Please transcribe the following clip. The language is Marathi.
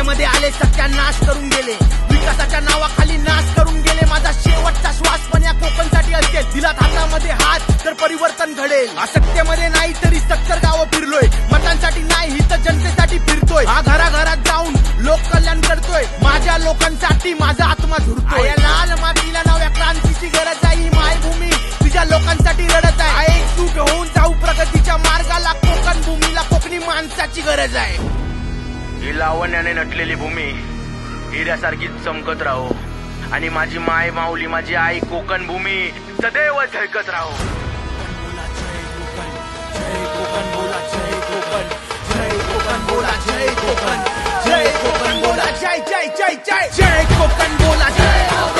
सत्तेमध्ये आले सत्यानाश करून गेले. विकासाच्या नावाखाली नाश करून गेले. माझा शेवटचा श्वास पण या कोकणसाठी असेल दिला हातामध्ये हात तर परिवर्तन घडेल. असत्यमध्ये नाही तरी सत्तर गावं फिरलोय. मतांसाठी नाही ही तर जनतेसाठी फिरतोय. हा घराघरात जाऊन लोक कल्याण करतोय. माझ्या लोकांसाठी माझा आत्मा झुरतोय या लाल मातीला नव्या क्रांतीची गरज आहे. ही मायभूमी तुझ्या लोकांसाठी रडत आहे. हा एकजूट होऊन जाऊ प्रगतीच्या मार्गाला. कोकण भूमीला कोकणी माणसाची गरज आहे. ही लावण्याने नटलेली भूमी हिऱ्यासारखी चमकत राहो. आणि माझी माय माऊली माझी आई कोकण भूमी सदैव झळकत राहो. जय कोकण बोला जय कोकण जय कोकण बोला जय. कोकण जय कोकण बोला जय.